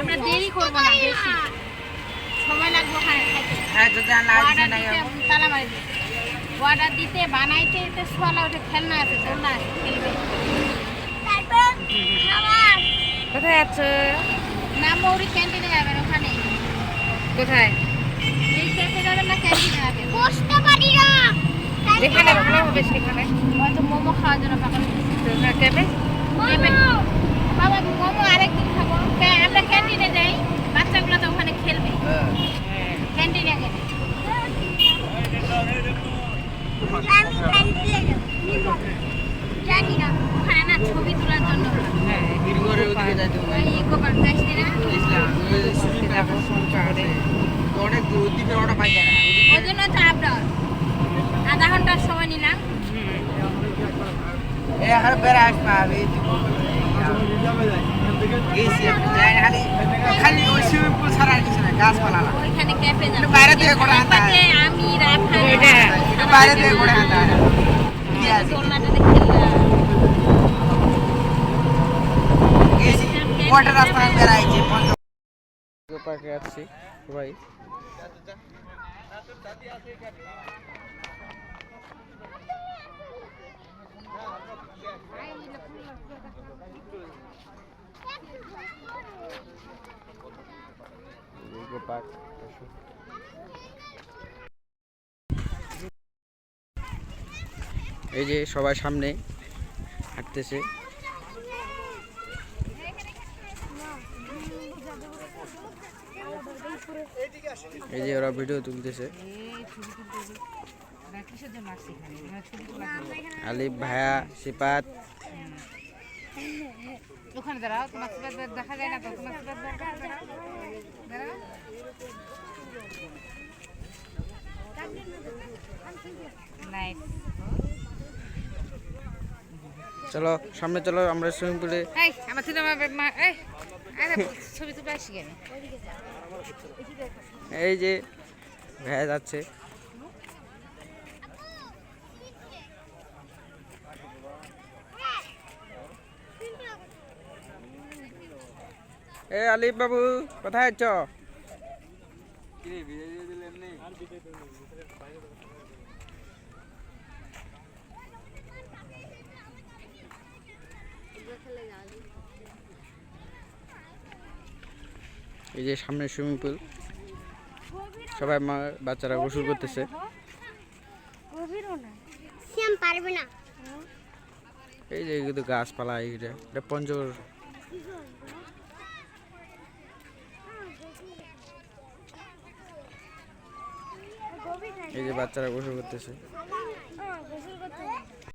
আমরা দেরি করব না বেশি। সময় লাগবে ওখানে খাইতে হ্যাঁ যদি আর লাগছে না তালা মারি অর্ডার দিতে বানাইতে এতে সোয়ালা ওঠে খেলনা আছে দোলনা আছে খেলবে। কোথায় যাচ্ছ? না মৌরি ক্যান্টিনে যাবেন ওখানে। কোথায়? এই যাবেন না ক্যান্টিনে যাবেন বসতে পারি না। যেখানে ভালো হবে সেখানে। হয়তো মোমো খাওয়ার জন্য কেবে? বাবা মোমো আরেকদিন খাব। আমরা ক্যান্টিনে যাই বাচ্চাগুলো তো ওখানে খেলবে। ক্যান্টিনে গেলে। জানি না ওখানে না ছবি তোলার জন্য। ওই ইকো পার্ক না? অনেক দূর ওদিকে ওটা পাই যায় না ওই জন্য তো আপনার আধা সময় নিলাম? এই বেড়া আসবা না, খালি ওই সুইমিং পুল ছাড়া কিছু না গাছপালা না। ওইখানে ক্যাফে যাব বাইরে থেকে ঘোরা আনতে আমি রাফা ওইটা। বাইরে থেকে ঘুরে আনতে কি আছে? দোলনাটাতে খেললাম গেছি। ওয়াটার রাস্তা বেড়াইছে পার্কে যাচ্ছি সবাই। ইকো পার্ক আসো। এই যে সবাই সামনে হাঁটতেছে এই যে ওরা ভিডিও তুলতেছে জন্য। আলিফ ভায়া সিপাত ওখানে দাঁড়াও তোমার সিপাত দেখা যায় না তো? তোমার সিপাত দেখা যায় দাঁড়াও। নাইস চলো সামনে চলো আমরা সুইমিং পুলে এই আমার এই আরে ছবি তুলে আসি কেন? এই যে ভাইয়া যাচ্ছে। এ আলিফ বাবু কোথায় আছো? এই যে সামনে সুইমিং পুল। সবাই মা বাচ্চারা গোসল করতেছে। পারবে না। এই যে গাছপালা এইটা এটা পঞ্চর এই যে বাচ্চারা গোসল করতেছে।